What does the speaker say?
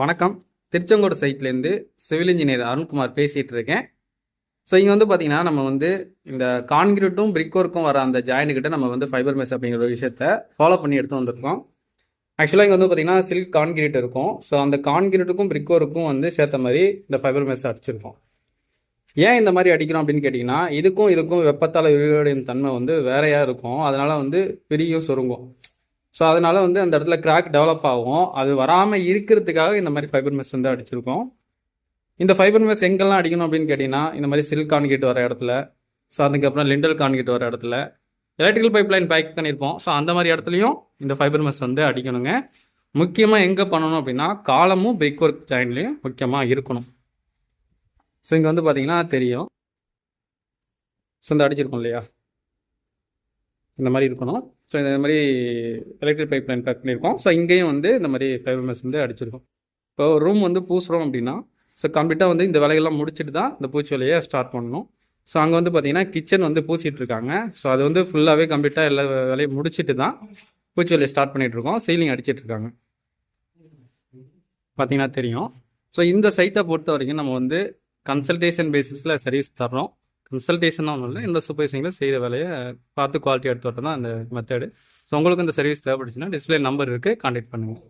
வணக்கம். திருச்செங்கோடு சைட்லேருந்து civil engineer Arunkumar பேசிகிட்டு இருக்கேன் ஸோ இங்கே வந்து பார்த்தீங்கன்னா நம்ம வந்து இந்த கான்கிரீட்டும் பிரிக் ஒர்க்கும் வர அந்த ஜாயிண்ட் நம்ம வந்து ஃபைபர் மெஸ் அப்படிங்கிற ஒரு விஷயத்த ஃபாலோ பண்ணி எடுத்து வந்திருக்கோம். ஆக்சுவலாக இங்கே வந்து பார்த்தீங்கன்னா சில்க் கான்கிரீட் இருக்கும். ஸோ அந்த கான்கிரீட்டுக்கும் பிரிக் ஒர்க்கும் வந்து சேர்த்த மாதிரி இந்த ஃபைபர் மெஸ் அடிச்சிருக்கோம். ஏன் இந்த மாதிரி அடிக்கிறோம் அப்படின்னு கேட்டிங்கன்னா இதுக்கும் இதுக்கும் வெப்பத்தால் விரிவடையும் தன்மை வந்து வேறையாக இருக்கும். அதனால் வந்து பிரியும் சுருங்கும். ஸோ அதனால் வந்து அந்த இடத்துல கிராக் டெவலப் ஆகும். அது வராமல் இருக்கிறதுக்காக இந்த மாதிரி ஃபைபர் மெஸ் வந்து அடிச்சிருக்கோம். இந்த ஃபைபர் மெஸ் எங்கெல்லாம் அடிக்கணும் அப்படின்னு கேட்டிங்கன்னா இந்த மாதிரி சில்க் கான்கிரீட் வர இடத்துல ஸோ அதுக்கப்புறம் லிண்டல் கான்கிரீட் வர இடத்துல எலக்ட்ரிக்கல் பைப் லைன் பேக் பண்ணியிருப்போம். ஸோ அந்த மாதிரி இடத்துலையும் இந்த ஃபைபர் மெஸ் வந்து அடிக்கணுங்க. முக்கியமாக எங்கே பண்ணணும் அப்படின்னா காலமும் பிரிக் ஒர்க் ஜாயின்லையும் முக்கியமாக இருக்கணும். ஸோ இங்கே வந்து பார்த்தீங்கன்னா தெரியும். ஸோ இந்த அடிச்சிருக்கோம் இல்லையா? இந்த மாதிரி இருக்கணும். ஸோ இந்த மாதிரி எலக்ட்ரிக் பைப் லைன் கட் பண்ணியிருக்கோம். ஸோ இங்கேயும் வந்து இந்த மாதிரி ஃபைபர் மெஸ் வந்து அடிச்சிருக்கோம். இப்போ ஒரு ரூம் வந்து பூசுகிறோம் அப்படின்னா ஸோ கம்ப்ளீட்டாக வந்து இந்த வேலையெல்லாம் முடிச்சுட்டு தான் இந்த பூச்சி வேலையை ஸ்டார்ட் பண்ணணும். ஸோ அங்கே வந்து பார்த்தீங்கன்னா கிச்சன் வந்து பூசிட்டு இருக்காங்க. ஸோ அது வந்து ஃபுல்லாகவே கம்ப்ளீட்டாக எல்லா வேலையும் முடிச்சுட்டு தான் பூச்சி வேலையை ஸ்டார்ட் பண்ணிகிட்டு இருக்கோம். சீலிங் அடிச்சிட்டு இருக்காங்க. பார்த்தீங்கன்னா தெரியும். ஸோ இந்த சைட்டை பொறுத்த வரைக்கும் நம்ம வந்து கன்சல்டேஷன் பேசிஸில் சர்வீஸ் தர்றோம். கன்சல்டேஷனாக ஒன்றும் இல்லை. இந்த சூப்பர்வைசிங்கில் செய்கிற வேலையை பார்த்து குவாலிட்டி எடுத்து வரட்டும் தான் அந்த மெத்தடு ஸோ உங்களுக்கு இந்த சர்வீஸ் தேவைப்படுச்சுன்னா டிஸ்பிளே நம்பர் இருக்குது கான்டாக்ட் பண்ணுங்கள்